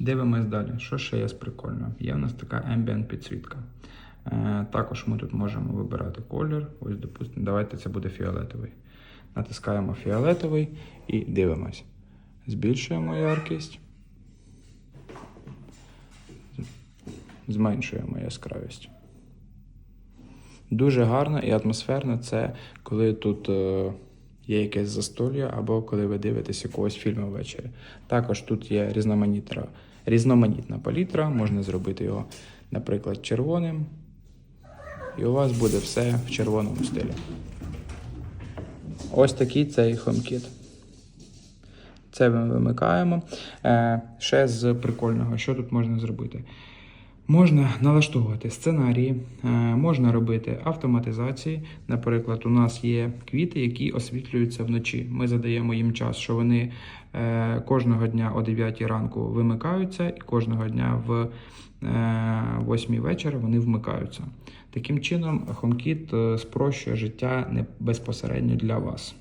Дивимось далі. Що ще є з прикольного? Є в нас така ambient підсвітка. Е, також ми тут можемо вибирати колір. Ось, допустимо, давайте це буде фіолетовий. Натискаємо фіолетовий і дивимось. Збільшуємо яркість. Зменшуємо яскравість. Дуже гарно і атмосферно це коли тут е, є якесь застолля або коли ви дивитесь якогось фільму ввечері. Також тут є різноманітна, різноманітна палітра, можна зробити його, наприклад, червоним. І у вас буде все в червоному стилі. Ось такий цей HomeKit. Це ми вимикаємо. Е, ще з прикольного, що тут можна зробити? Можна налаштовувати сценарії, е, можна робити автоматизації. Наприклад, у нас є квіти, які освітлюються вночі. Ми задаємо їм час, що вони е, кожного дня о 9 ранку вимикаються, і кожного дня в 8 вечора вони вмикаються. Таким чином, HomeKit е, спрощує життя безпосередньо для вас.